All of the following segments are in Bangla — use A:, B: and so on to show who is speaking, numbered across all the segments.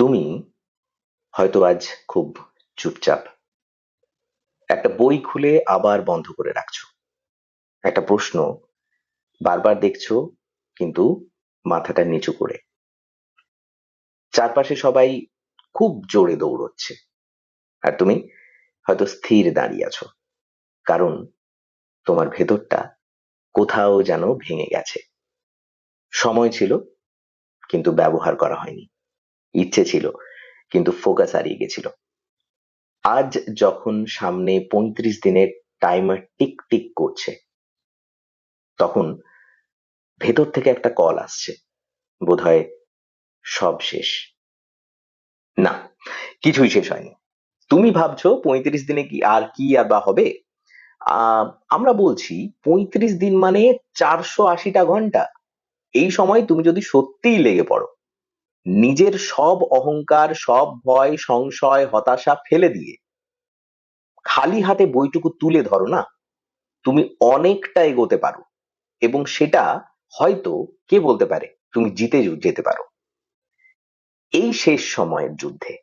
A: তুমি হয়তো আজ খুব চুপচাপ। একটা বই খুলে আবার বন্ধ করে রাখছো। একটা প্রশ্ন বারবার দেখছ, কিন্তু মাথাটা নিচু করে। চারপাশে সবাই খুব জোরে দৌড়চ্ছে। আর তুমি হয়তো স্থির দাঁড়িয়ে আছো। কারণ তোমার ভেতরটা কোথাও যেন ভেঙে গেছে। সময় ছিল, কিন্তু ব্যবহার করা হয়নি। ইচ্ছে ছিল, কিন্তু ফোকাস হারিয়ে গেছিল। আজ যখন সামনে পঁয়ত্রিশ দিনের টাইমার টিক টিক করছে, তখন ভেতর থেকে একটা কল আসছে, বোধহয় সব শেষ। না, কিছুই শেষ হয়নি। তুমি ভাবছ পঁয়ত্রিশ দিনে কি আর কি আর বা হবে? আমরা বলছি পঁয়ত্রিশ দিন মানে চারশো আশিটা ঘণ্টা। এই সময় তুমি যদি সত্যিই লেগে পড়ো নিজের সব অহংকার, সব ভয়, সংশয়, হতাশা ফেলে দিয়ে। খালি হাতে বইটুকু তুলে ধরো না? তুমি অনেকটা এগোতে পারো এবং সেটা হয়তো কে বলতে পারে? তুমি জিতে যেতে পারো। এই শেষ সময়ের যুদ্ধে।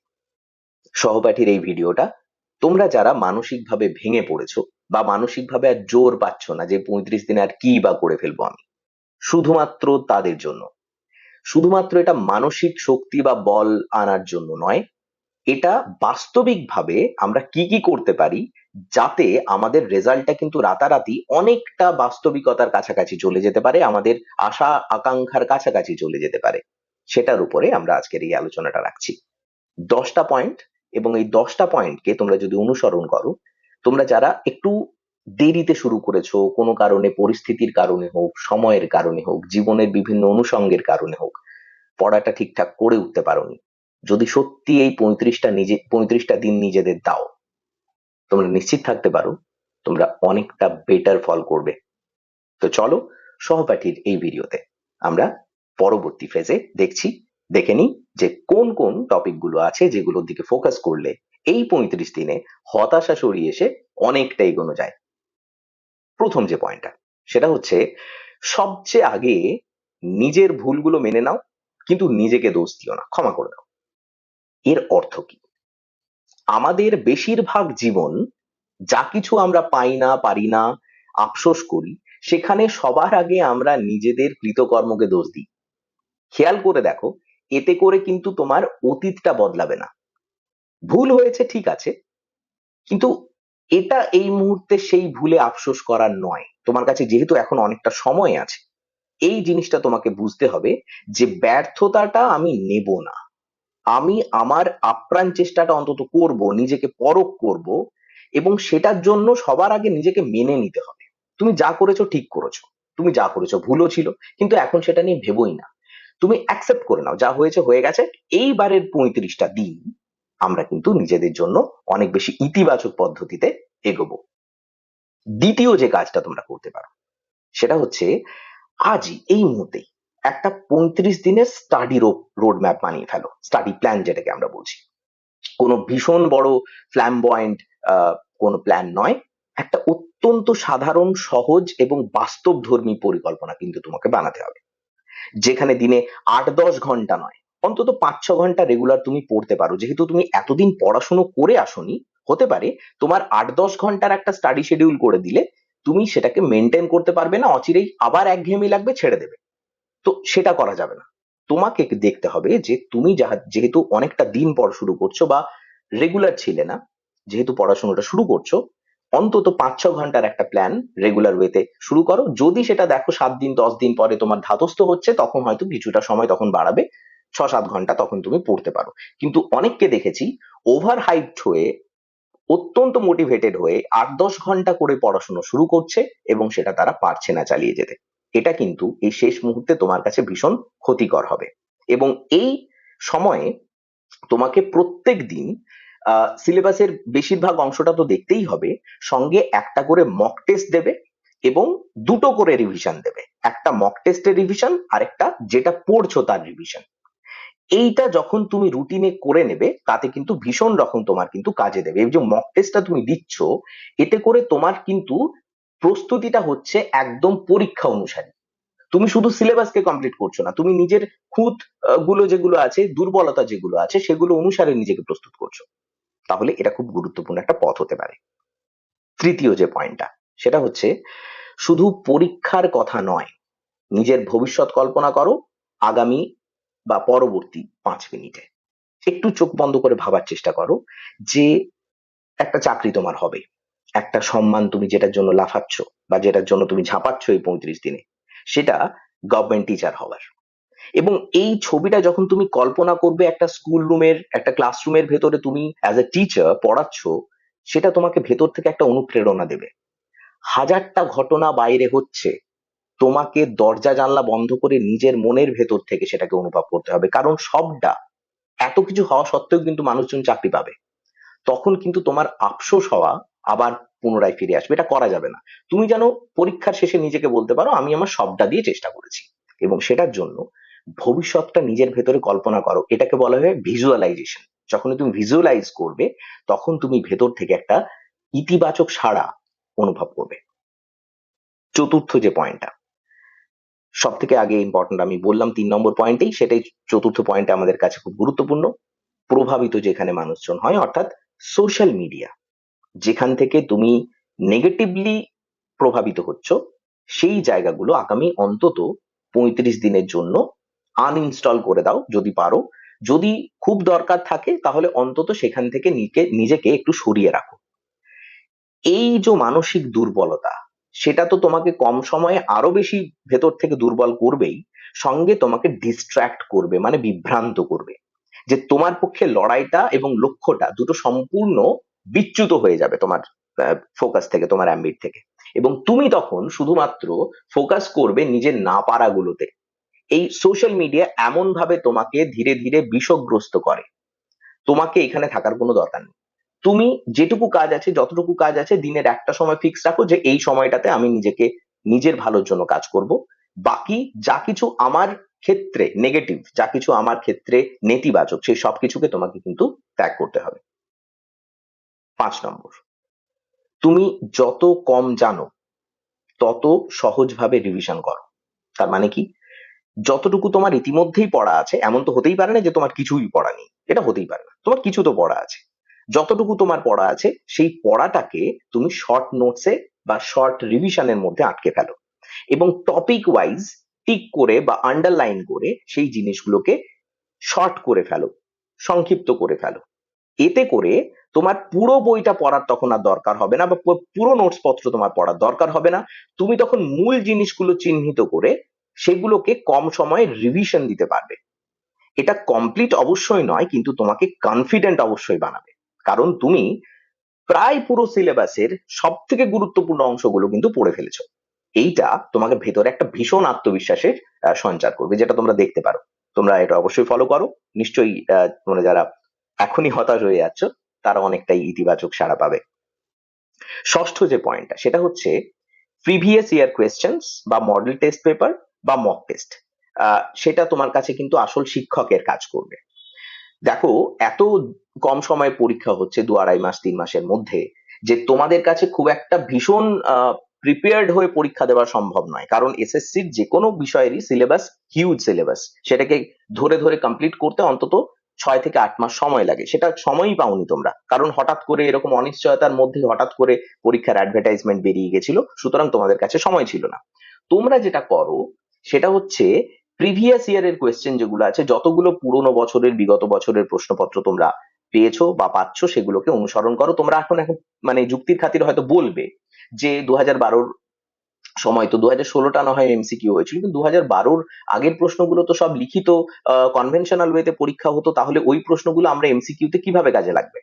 A: সহপাঠীর এই ভিডিওটা, তোমরা যারা মানসিকভাবে ভেঙে পড়েছো বা মানসিকভাবে আর জোর পাচ্ছ না যে পঁয়ত্রিশ দিনে আর কি বা করে ফেলব আমি, শুধুমাত্র তাদের জন্য। শুধুমাত্র এটা মানসিক শক্তি বা বল আনার জন্য নয়, এটা বাস্তবিকভাবে আমরা কি কি করতে পারি যাতে আমাদের রেজাল্টটা কিন্তু রাতারাতি অনেকটা বাস্তবিকতার কাছাকাছি চলে যেতে পারে, আমাদের আশা আকাঙ্ক্ষার কাছাকাছি চলে যেতে পারে, সেটার উপরে আমরা আজকের এই আলোচনাটা রাখছি। দশটা পয়েন্ট এবং এই দশটা পয়েন্টকে তোমরা যদি অনুসরণ করো, তোমরা যারা একটু দেরিতে শুরু করেছ, কোনো কারণে, পরিস্থিতির কারণে হোক, সময়ের কারণে হোক, জীবনের বিভিন্ন অনুষঙ্গের কারণে হোক, পড়াটা ঠিকঠাক করে উঠতে পারোনি। যদি সত্যি এই পঁয়ত্রিশটা নিজে, পঁয়ত্রিশটা দিন নিজেদের দাও, তোমরা নিশ্চিত থাকতে পারো, তোমরা অনেকটা বেটার ফল করবে। তো চলো, সহপাঠীর এই ভিডিওতে আমরা পরবর্তী ফেজে দেখছি, দেখে নিই যে কোন কোন টপিকগুলো আছে যেগুলোর দিকে ফোকাস করলে এই পঁয়ত্রিশ দিনে হতাশা সরিয়ে এসে অনেকটা এগোনো যায়। প্রথম যে পয়েন্টটা সেটা হচ্ছে সবচেয়ে আগে নিজের ভুলগুলো মেনে নাও, কিন্তু নিজেকে দোষ দিও না, ক্ষমা করে দাও। এর অর্থ কি? আমাদের বেশিরভাগ জীবন যা কিছু আমরা পাই না, পারি না, আফসোস করি, সেখানে সবার আগে আমরা নিজেদের কৃতকর্মকে দোষ দিই। খেয়াল করে দেখো, এতে করে কিন্তু তোমার অতীতটা বদলাবে না। ভুল হয়েছে, ঠিক আছে, কিন্তু এটা এই মুহূর্তে সেই ভুলে আফসোস করার নয়। তোমার কাছে যেহেতু এখন অনেকটা সময় আছে, এই জিনিসটা তোমাকে বুঝতে হবে যে ব্যর্থতাটা আমি নেব না। আমি আমার আপ্রাণ চেষ্টাটা অন্তত করব, নিজেকে পরখ করব এবং সেটার জন্য সবার আগে নিজেকে মেনে নিতে হবে। তুমি যা করেছ ঠিক করেছ, তুমি যা করেছ ভুলও ছিল, কিন্তু এখন সেটা নিয়ে ভেবোই না। তুমি অ্যাকসেপ্ট করে নাও, যা হয়েছে হয়ে গেছে। এইবারের পঁয়ত্রিশটা দিন আমরা কিন্তু নিজেদের জন্য অনেক বেশি ইতিবাচক পদ্ধতিতে এগোবো। দ্বিতীয় যে কাজটা তোমরা করতে পারো, সেটা হচ্ছে আজই, এই মুহূর্তেই একটা পঁয়ত্রিশ দিনের স্টাডি রোড ম্যাপ বানিয়ে ফেলো স্টাডি প্ল্যান যেটাকে আমরা বলছি। কোনো ভীষণ বড় ফ্ল্যামবয়েন্ট কোনো প্ল্যান নয়, একটা অত্যন্ত সাধারণ, সহজ এবং বাস্তবধর্মী পরিকল্পনা কিন্তু তোমাকে বানাতে হবে। যেখানে দিনে আট দশ ঘণ্টা নয় অন্তত পাঁচ, ছ ঘণ্টা রেগুলার তুমি পড়তে পারো। যেহেতু তুমি এতদিন পড়াশুনো করে আসনি, হতে পারে তোমার আট, দশ ঘণ্টার একটা স্টাডি শিডিউল করে দিলে তুমি সেটাকে মেনটেন করতে পারবে না, অচিরেই আবার একঘেয়েমি লাগবে, ছেড়ে দেবে। তো সেটা করা যাবে না। তোমাকে দেখতে হবে যে তুমি যেহেতু অনেকটা দিন পর শুরু করছ বা রেগুলার ছিলে না, যেহেতু পড়াশোনাটা শুরু করছ, অন্তত পাঁচ, ছ ঘণ্টার একটা প্ল্যান রেগুলার ওয়েতে শুরু করো। যদি সেটা দেখো সাত দিন, দশ দিন পরে তোমার ধাতস্থ হচ্ছে, তখন হয়তো কিছুটা সময় তখন বাড়াবে। ছ সাত ঘণ্টা তখন তুমি পড়তে পারো। কিন্তু অনেককে দেখেছি ওভার হাইট হয়ে, অত্যন্ত মোটিভেটেড হয়ে আট দশ ঘণ্টা করে পড়াশোনা শুরু করছে এবং সেটা তারা পারছে না চালিয়ে যেতে। এটা কিন্তু এই শেষ মুহূর্তে তোমার কাছে ভীষণ ক্ষতিকর হবে। এবং এই সময়ে তোমাকে প্রত্যেক দিন সিলেবাসের বেশিরভাগ অংশটা তো দেখতেই হবে, সঙ্গে একটা করে মক টেস্ট দেবে এবং দুটো করে রিভিশন দেবে। একটা মক টেস্টের রিভিশন আর একটা যেটা পড়ছো তার রিভিশন এইটা যখন তুমি রুটিনে করে নেবে, তাতে কিন্তু ভীষণ রকম তোমার কিন্তু কাজে দেবে। এই যে মক টেস্টটা তুমি দিচ্ছ, এতে করে তোমার কিন্তু প্রস্তুতিটা হচ্ছে একদম পরীক্ষা অনুসারে। তুমি শুধু সিলেবাসকে কমপ্লিট করছ না, তুমি নিজের খুঁতগুলো যেগুলো আছে, দুর্বলতা যেগুলো আছে, সেগুলো অনুসারে নিজেকে প্রস্তুত করছ। তাহলে এটা খুব গুরুত্বপূর্ণ একটা পথ হতে পারে। তৃতীয় যে পয়েন্টটা সেটা হচ্ছে শুধু পরীক্ষার কথা নয়, নিজের ভবিষ্যৎ কল্পনা করো, আগামী বা পরবর্তী পাঁচ মিনিটে। একটু চোখ বন্ধ করে ভাবার চেষ্টা করো যে একটা চাকরি তোমার হবে। একটা সম্মান তুমি যেটার জন্য লাফাচ্ছ বা যেটার জন্য তুমি ঝাঁপাচ্ছ এই পঁয়ত্রিশ দিনে, সেটা গভর্নমেন্ট টিচার হওয়ার। এবং এই ছবিটা যখন তুমি কল্পনা করবে একটা স্কুল রুমের একটা ক্লাসরুমের ভেতরে তুমি অ্যাজ এ টিচার পড়াচ্ছ, সেটা তোমাকে ভেতর থেকে একটা অনুপ্রেরণা দেবে। হাজারটা ঘটনা বাইরে হচ্ছে তোমাকে দরজা জানলা বন্ধ করে নিজের মনের ভেতর থেকে সেটাকে অনুভব করতে হবে। কারণ সবটা, এত কিছু হওয়া সত্ত্বেও কিন্তু মানুষজন চাকরি পাবে। তখন কিন্তু তোমার আফসোস হওয়া আবার পুনরায় ফিরে আসবে। এটা করা যাবে না। তুমি যেন পরীক্ষার শেষে নিজেকে বলতে পারো, আমি আমার সবটা দিয়ে চেষ্টা করেছি। এবং সেটার জন্য ভবিষ্যৎটা নিজের ভেতরে কল্পনা করো। এটাকে বলা হয় ভিজুয়ালাইজেশন যখন তুমি ভিজুয়ালাইজ করবে, তখন তুমি ভেতর থেকে একটা ইতিবাচক সাড়া অনুভব করবে। চতুর্থ যে পয়েন্টটা সব থেকে আগে ইম্পর্টেন্ট আমি বললাম তিন নম্বর পয়েন্টেই সেটাই চতুর্থ পয়েন্ট আমাদের কাছে খুব গুরুত্বপূর্ণ। প্রভাবিত যেখানে মানুষজন হয়, অর্থাৎ সোশ্যাল মিডিয়া যেখান থেকে তুমি নেগেটিভলি প্রভাবিত হচ্ছ, সেই জায়গাগুলো আগামী অন্তত পঁয়ত্রিশ দিনের জন্য আনইনস্টল করে দাও যদি পারো। যদি খুব দরকার থাকে, তাহলে অন্তত সেখান থেকে নিজে- নিজেকে একটু সরিয়ে রাখো। এই যে মানসিক দুর্বলতা সেটা তো তোমাকে কম সময়ে আরও বেশি ভেতর থেকে দুর্বল করবেই, সঙ্গে তোমাকে ডিস্ট্র্যাক্ট করবে মানে বিভ্রান্ত করবে। যে তোমার পক্ষে লড়াইটা এবং লক্ষ্যটা দুটো সম্পূর্ণ বিচ্যুত হয়ে যাবে তোমার ফোকাস থেকে, তোমার অ্যাম্বিট থেকে। এবং তুমি তখন শুধুমাত্র ফোকাস করবে নিজের না পারাগুলোতে এই সোশ্যাল মিডিয়া এমন ভাবে তোমাকে ধীরে ধীরে বিষগ্রস্ত করে। তোমাকে এখানে থাকার কোনো দরকার নেই। তুমি যেটুকু কাজ আছে, যতটুকু কাজ আছে, দিনের একটা সময় ফিক্স রাখো যে এই সময়টাতে আমি নিজেকে নিজের ভালোর জন্য কাজ করব। বাকি যা কিছু আমার ক্ষেত্রে নেগেটিভ যা কিছু আমার ক্ষেত্রে নেতিবাচক, সেই সব কিছুকে তোমাকে কিন্তু ত্যাগ করতে হবে। পাঁচ নম্বর, তুমি যত কম জানো, তত সহজভাবে রিভিশন করো। তার মানে কি? যতটুকু তোমার ইতিমধ্যেই পড়া আছে, এমন তো হতেই পারে না যে তোমার কিছুই পড়া নেই। এটা হতেই পারে না। তোমার কিছু তো পড়া আছে। যতটুকু তোমার পড়া আছে, সেই পড়াটাকে তুমি শর্ট নোটসে বা শর্ট রিভিশনের মধ্যে আটকে ফেলো। এবং টপিক ওয়াইজ টিক করে বা আন্ডারলাইন করে সেই জিনিসগুলোকে শর্ট করে ফেলো, সংক্ষিপ্ত করে ফেলো। এতে করে তোমার পুরো বইটা পড়ার তখন আর দরকার হবে না বা পুরো নোটস পত্র তোমার পড়ার দরকার হবে না। তুমি তখন মূল জিনিসগুলো চিহ্নিত করে সেগুলোকে কম সময়ে রিভিশন দিতে পারবে। এটা কমপ্লিট অবশ্যই নয়, কিন্তু তোমাকে কনফিডেন্ট অবশ্যই বানাবে। কারণ তুমি প্রায় পুরো সিলেবাসের সব থেকে গুরুত্বপূর্ণ অংশগুলো কিন্তু পড়ে ফেলেছো। এইটা তোমাকে ভেতরে একটা ভীষণ আত্মবিশ্বাসের সঞ্চার করবে, যেটা তোমরা দেখতে পারো। তোমরা এটা অবশ্যই ফলো করো। নিশ্চয়ই তোমরা যারা এখনই হতাশ হয়ে যাচ্ছ, তারা অনেকটাই ইতিবাচক সাড়া পাবে। ষষ্ঠ যে পয়েন্টটা সেটা হচ্ছে প্রিভিয়াস ইয়ার কোয়েশ্চেন্স বা মডেল টেস্ট পেপার বা মক টেস্ট সেটা তোমার কাছে কিন্তু আসল শিক্ষকের কাজ করবে। দেখো, এত কম সময়ে পরীক্ষা হচ্ছে দু আড়াই মাস, তিন মাসের মধ্যে, যে তোমাদের কাছে খুব একটা ভীষণ প্রিপেয়ার্ড হয়ে পরীক্ষা দেওয়া সম্ভব নয়। কারণ এসএসসির যে কোনো বিষয়েরই সিলেবাস হিউজ সিলেবাস সেটাকে ধরে ধরে কমপ্লিট করতে অন্তত ছয় থেকে আট মাস সময় লাগে। সেটা সময়ই পাওনি তোমরা। কারণ হঠাৎ করে এরকম অনিশ্চয়তার মধ্যে হঠাৎ করে পরীক্ষার অ্যাডভার্টাইজমেন্ট বেরিয়ে গেছিল, সুতরাং তোমাদের কাছে সময় ছিল না। তোমরা যেটা করো, সেটা হচ্ছে প্রিভিয়াস ইয়ারের কোয়েশ্চেন যেগুলো আছে, যতগুলো পুরোনো বছরের, বিগত বছরের প্রশ্নপত্র তোমরা পেয়েছ বা পাচ্ছ সেগুলোকে অনুসরণ করো। তোমরা এখন এখন মানে যুক্তির খাতিরে হয়তো বলবে যে দু হাজার বারোর সময় তো দু হাজার ষোলোটা না হয় এমসিকিউ হয়েছিল, কিন্তু দু হাজার বারোর আগের প্রশ্নগুলো তো সব লিখিত কনভেনশনাল ওয়েতে পরীক্ষা হতো, তাহলে ওই প্রশ্নগুলো আমরা এমসিকিউতে কীভাবে কাজে লাগবে?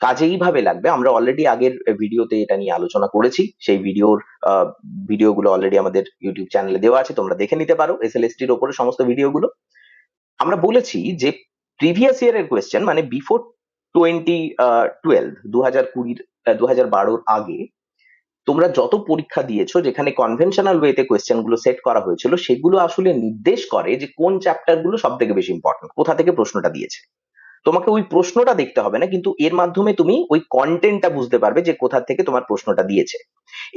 A: কাজে এইভাবে লাগবে। আমরা অলরেডি আগের ভিডিওতে এটা নিয়ে আলোচনা করেছি, সেই ভিডিওর ভিডিওগুলো অলরেডি আমাদের ইউটিউব চ্যানেলে দেওয়া আছে, তোমরা দেখে নিতে পারো এসএলএসটির ওপরে সমস্ত ভিডিওগুলো। আমরা বলেছি যে প্রিভিয়াস ইয়ারের কোয়েশ্চেন মানে বিফোর টোয়েন্টি টুয়েলভ দু হাজার কুড়ির দু হাজার বারোর আগে, তোমরা যত পরীক্ষা দিয়েছ, যেখানে কনভেনশনাল ওয়েতে কোয়েশ্চেনগুলো সেট করা হয়েছিল, সেগুলো আসলে নির্দেশ করে যে কোন চ্যাপ্টারগুলো সব থেকে বেশি ইম্পর্টেন্ট কোথা থেকে প্রশ্নটা দিয়েছে। তোমাকে ওই প্রশ্নটা দেখতে হবে না, কিন্তু এর মাধ্যমে তুমি ওই কন্টেন্টটা বুঝতে পারবে যে কোথা থেকে তোমার প্রশ্নটা দিয়েছে।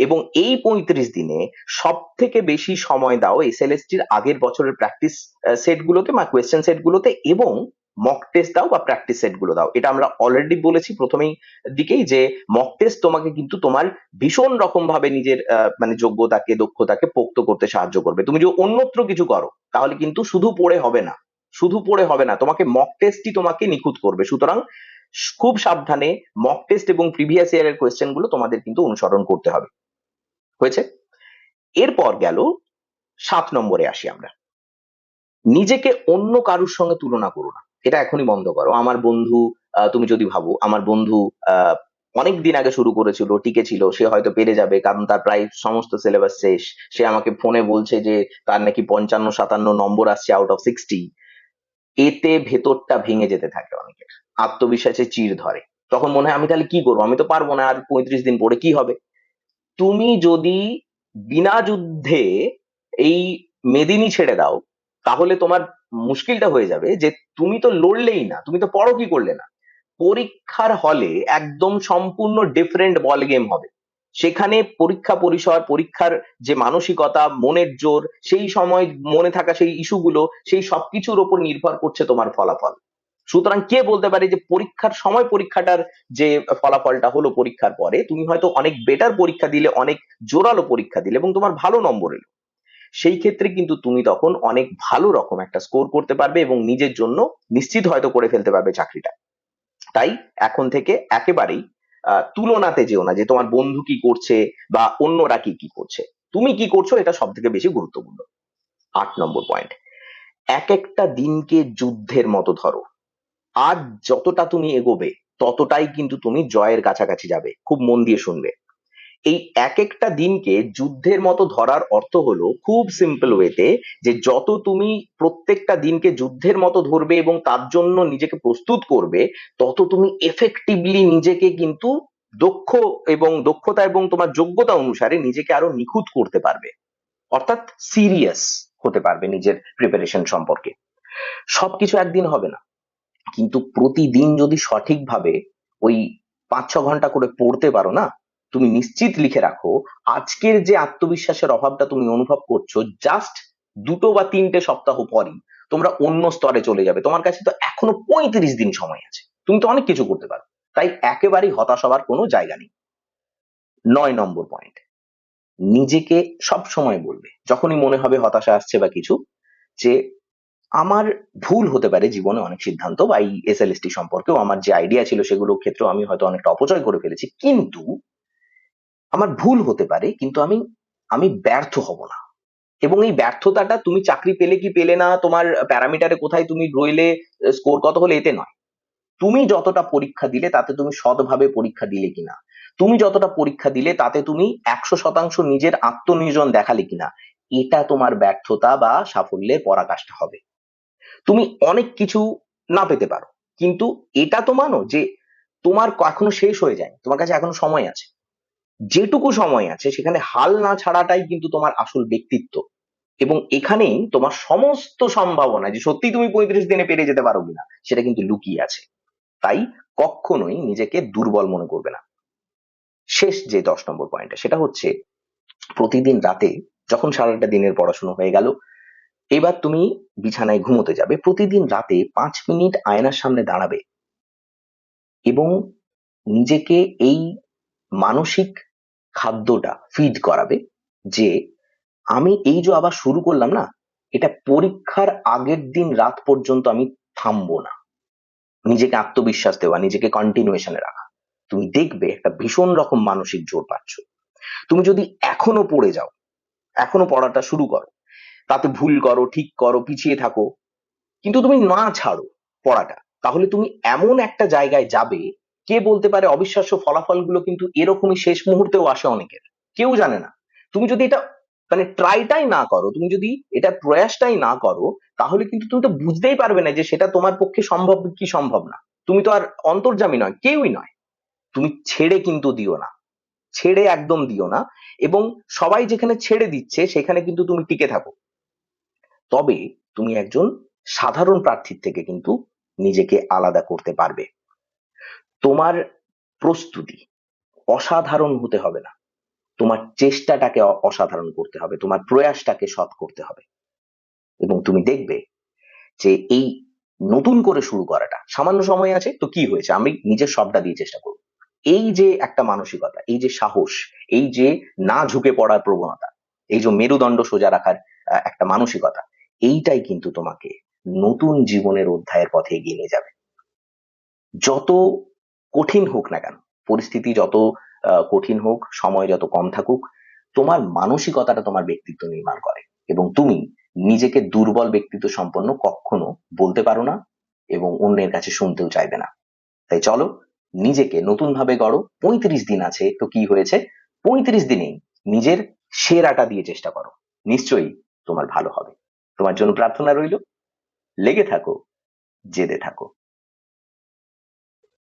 A: এবং এই পঁয়ত্রিশ দিনে সব থেকে বেশি সময় দাও এসএলএসটির আগের বছরের প্র্যাকটিস সেট গুলোতে বা কোয়েশ্চেন সেট গুলোতে, এবং মক টেস্ট দাও বা প্র্যাকটিস সেটগুলো দাও। এটা আমরা অলরেডি বলেছি প্রথমেই দিকেই যে মক টেস্ট তোমাকে কিন্তু তোমার ভীষণ রকম ভাবে নিজের মানে যোগ্যতাকে, দক্ষতাকে পোক্ত করতে সাহায্য করবে। তুমি যদি অন্যত্র কিছু করো, তাহলে কিন্তু শুধু পড়ে হবে না। শুধু পড়ে হবে না, তোমাকে মক টেস্টই তোমাকে নিখুঁত করবে। সুতরাং খুব সাবধানে মক টেস্ট এবং প্রিভিয়াস ইয়ারের কোয়েশ্চেনগুলো তোমাদের কিন্তু অনুসরণ করতে হবে। হয়েছে? এরপর গেল সাত নম্বরে আসি আমরা। নিজেকে অন্য কারুর সঙ্গে তুলনা করো না। এটা এখনই বন্ধ করো। আমার বন্ধু তুমি যদি ভাবো, আমার বন্ধু অনেক দিন আগে শুরু করেছিল টিকে ছিল সে হয়তো পেরে যাবে, কারণ তার প্রায় সমস্ত সিলেবাস শেষ। সে আমাকে ফোনে বলছে যে, তার নাকি পঞ্চান্ন, সাতান্ন নম্বর আসছে আউট অফ সিক্সটি এতে ভেতরটা ভেঙে যেতে থাকে অনেকের। আত্মবিশ্বাসে চির ধরে। তখন মনে হয়, আমি তাহলে কি করব? আমি তো পারব না, আর পঁয়ত্রিশ দিন পরে কি হবে? তুমি যদি বিনা যুদ্ধে এই মেদিনী ছেড়ে দাও, তাহলে তোমার মুশকিলটা হয়ে যাবে যে তুমি তো লড়লেই না, তুমি তো পড়ো কি করলে না। পরীক্ষার হলে একদম সম্পূর্ণ ডিফারেন্ট বল গেম হবে। সেখানে পরীক্ষা পরিসর, পরীক্ষার যে মানসিকতা, মনের জোর, সেই সময় মনে থাকা সেই ইস্যুগুলো সেই সবকিছুর ওপর নির্ভর করছে তোমার ফলাফল। সুতরাং কে বলতে পারে যে পরীক্ষার সময় পরীক্ষাটার যে ফলাফলটা হলো পরীক্ষার পরে, তুমি হয়তো অনেক বেটার পরীক্ষা দিলে, অনেক জোরালো পরীক্ষা দিলে এবং তোমার ভালো নম্বর এলো। সেই ক্ষেত্রে কিন্তু তুমি তখন অনেক ভালো রকম একটা স্কোর করতে পারবে এবং নিজের জন্য নিশ্চিত হয়তো করে ফেলতে পারবে চাকরিটা। তাই এখন থেকে একেবারেই তুলনাতে যেও না যে তোমার বন্ধু কি করছে বা অন্যরা কি কি করছে। তুমি কি করছ এটা সব থেকে বেশি গুরুত্বপূর্ণ। আট নম্বর পয়েন্ট এক একটা দিনকে যুদ্ধের মতো ধরো। আজ যতটা তুমি এগোবে, ততটাই কিন্তু তুমি জয়ের কাছাকাছি যাবে। খুব মন দিয়ে শুনবে। এই এক একটা দিনকে যুদ্ধের মতো ধরার অর্থ হলো খুব সিম্পল ওয়েতে যে যত তুমি প্রত্যেকটা দিনকে যুদ্ধের মতো ধরবে এবং তার জন্য নিজেকে প্রস্তুত করবে, তত তুমি এফেক্টিভলি নিজেকে কিন্তু দক্ষ এবং দক্ষতা এবং তোমার যোগ্যতা অনুসারে নিজেকে আরও নিখুঁত করতে পারবে। অর্থাৎ সিরিয়াস হতে পারবে নিজের প্রিপারেশন সম্পর্কে। সবকিছু একদিন হবে না। কিন্তু প্রতিদিন যদি সঠিকভাবে ওই পাঁচ ছ ঘণ্টা করে পড়তে পারো না তুমি নিশ্চিত লিখে রাখো, আজকের যে আত্মবিশ্বাসের অভাবটা তুমি অনুভব করছ জাস্ট দুটো বা তিনটে সপ্তাহ পরই তোমরা অন্য স্তরে চলে যাবে। তোমার কাছে তো এখনও পঁয়ত্রিশ দিন সময় আছে। তুমি তো অনেক কিছু করতে পারো। তাই একেবারেই হতাশ হবার কোনো জায়গা নেই। নয় নম্বর পয়েন্ট নিজেকে সব সময় বলবে, যখনই মনে হবে হতাশা আসছে বা কিছু, যে আমার ভুল হতে পারে জীবনে অনেক সিদ্ধান্ত বা এই এস এল এস টি সম্পর্কেও আমার যে আইডিয়া ছিল সেগুলোর ক্ষেত্রেও আমি হয়তো অনেকটা অপচয় করে ফেলেছি। কিন্তু আমার ভুল হতে পারে, কিন্তু আমি আমি ব্যর্থ হব না। এবং এই ব্যর্থতাটা তুমি চাকরি পেলে কি পেলে না, তোমার প্যারামিটারে কোথায় তুমি রইলে স্কোর কত হলে, এতে নয়। তুমি যতটা পরীক্ষা দিলে, তাতে তুমি সৎভাবে পরীক্ষা দিলে কিনা। তুমি যতটা পরীক্ষা দিলে, তাতে তুমি একশো শতাংশ নিজের আত্মনিয়োজন দেখালে কিনা। এটা তোমার ব্যর্থতা বা সাফল্যের পরাকাষ্ঠা হবে। তুমি অনেক কিছু না পেতে পারো, কিন্তু এটা তো মানো যে তোমার এখনও শেষ হয়ে যায় তোমার কাছে এখনও সময় আছে। যেটুকু সময় আছে, সেখানে হাল না ছাড়াটাই কিন্তু তোমার আসল ব্যক্তিত্ব। এবং এখানেই তোমার সমস্ত সম্ভাবনা, যে সত্যি তুমি পঁয়ত্রিশ দিনে পেরে যেতে পারো কিনা, সেটা কিন্তু লুকিয়ে আছে। তাই কখনোই নিজেকে দুর্বল মনে করবে না। শেষ যে দশ নম্বর পয়েন্টটা সেটা হচ্ছে প্রতিদিন রাতে যখন সারাটা দিনের পড়াশোনা হয়ে গেল, এবার তুমি বিছানায় ঘুমোতে যাবে, প্রতিদিন রাতে পাঁচ মিনিট আয়নার সামনে দাঁড়াবে। এবং নিজেকে এই মানসিক খাদ্যটা ফিড করাবে যে আমি এই যে আবার শুরু করলাম না, এটা পরীক্ষার আগের দিন রাত পর্যন্ত আমি থামবো না। নিজেকে আত্মবিশ্বাস দেওয়া, নিজেকে কন্টিনিউশনে রাখা। তুমি দেখবে একটা ভীষণ রকম মানসিক জোর পাচ্ছ। তুমি যদি এখনও পড়ে যাও, এখনও পড়াটা শুরু করো, তাতে ভুল করো, ঠিক করো, পিছিয়ে থাকো, কিন্তু তুমি না ছাড়ো পড়াটা, তাহলে তুমি এমন একটা জায়গায় যাবে কে বলতে পারে অবিশ্বাস্য ফলাফলগুলো কিন্তু এরকমই শেষ মুহূর্তেও আসে অনেকের। কেউ জানে না। তুমি যদি এটা মানে ট্রাইটাই না করো, তুমি যদি এটা প্রয়াসটাই না করো, তাহলে কিন্তু তুমি তো বুঝতেই পারবে না যে সেটা তোমার পক্ষে সম্ভব কি সম্ভব না। তুমি তো আর অন্তর্জামী নয়, কেউই নয়। তুমি ছেড়ে কিন্তু দিও না। ছেড়ে একদম দিও না এবং সবাই যেখানে ছেড়ে দিচ্ছে, সেখানে কিন্তু তুমি টিকে থাকো। তবে তুমি একজন সাধারণ প্রার্থীর থেকে কিন্তু নিজেকে আলাদা করতে পারবে। তোমার প্রস্তুতি অসাধারণ হতে হবে না। তোমার চেষ্টাটাকে অসাধারণ করতে হবে, তোমার প্রয়াসটাকে সৎ করতে হবে। এবং তুমি দেখবে যে এই নতুন করে শুরু করাটা, সামান্য সময় আছে তো কি হয়েছে? আমি নিজের সবটা দিয়ে চেষ্টা করব। এই যে একটা মানসিকতা, এই যে সাহস, এই যে না ঝুঁকে পড়ার প্রবণতা, এই যে মেরুদণ্ড সোজা রাখার একটা মানসিকতা, এইটাই কিন্তু তোমাকে নতুন জীবনের অধ্যায়ের পথে এগিয়ে নিয়ে যাবে। যত কঠিন হোক না কেন, পরিস্থিতি যত কঠিন হোক, সময় যত কম থাকুক, তোমার মানসিকতাটা তোমার ব্যক্তিত্ব নির্মাণ করে এবং তুমি নিজেকে দুর্বল ব্যক্তিত্ব সম্পন্ন কখনো বলতে পারো না এবং অন্যের কাছে শুনতেও চাইবে না। তাই চলো, নিজেকে নতুন ভাবে গড়ো, পঁয়ত্রিশ দিন আছে, তো কি হয়েছে? পঁয়ত্রিশ দিনেই নিজের সেরাটা দিয়ে চেষ্টা করো, নিশ্চয়ই তোমার ভালো হবে। তোমার জন্য প্রার্থনা রইল, লেগে থাকো, জেদে থাকো।